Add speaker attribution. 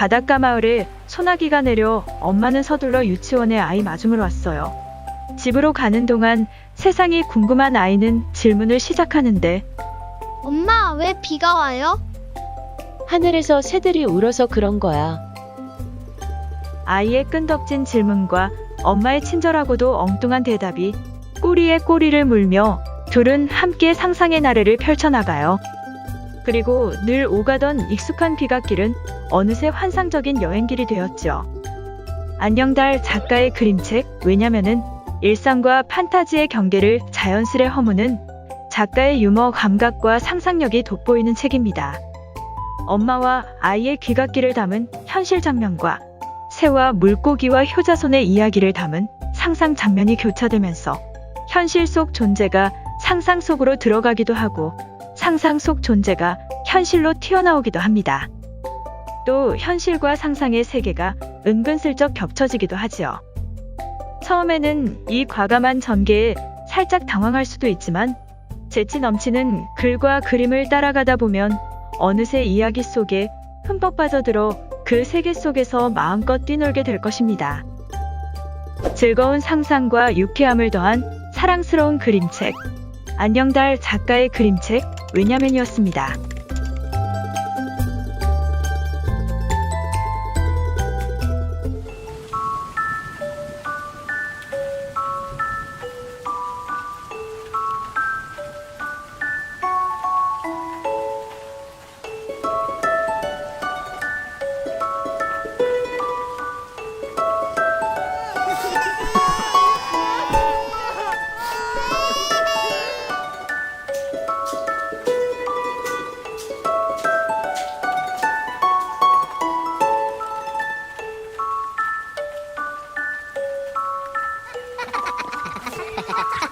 Speaker 1: 바닷가 마을에 소나기가 내려 엄마는 서둘러 유치원에 아이 맞음으로 왔어요. 집으로 가는 동안 세상이 궁금한 아이는 질문을 시작하는데
Speaker 2: 엄마, 왜 비가 와요?
Speaker 3: 하늘에서 새들이 울어서 그런 거야.
Speaker 1: 아이의 끈덕진 질문과 엄마의 친절하고도 엉뚱한 대답이 꼬리에 꼬리를 물며 둘은 함께 상상의 나래를 펼쳐나가요. 그리고 늘 오가던 익숙한 비갓길은 어느새 환상적인 여행길이 되었죠. 안녕달 작가의 그림책 왜냐면은 일상과 판타지의 경계를 자연스레 허무는 작가의 유머 감각과 상상력이 돋보이는 책입니다. 엄마와 아이의 귀갓길을 담은 현실 장면과 새와 물고기와 효자손의 이야기를 담은 상상 장면이 교차되면서 현실 속 존재가 상상 속으로 들어가기도 하고 상상 속 존재가 현실로 튀어나오기도 합니다. 또 현실과 상상의 세계가 은근슬쩍 겹쳐지기도 하지요. 처음에는 이 과감한 전개에 살짝 당황할 수도 있지만 재치 넘치는 글과 그림을 따라가다 보면 어느새 이야기 속에 흠뻑 빠져들어 그 세계 속에서 마음껏 뛰놀게 될 것입니다. 즐거운 상상과 유쾌함을 더한 사랑스러운 그림책. 안녕달 작가의 그림책 왜냐면이었습니다. ha ha ha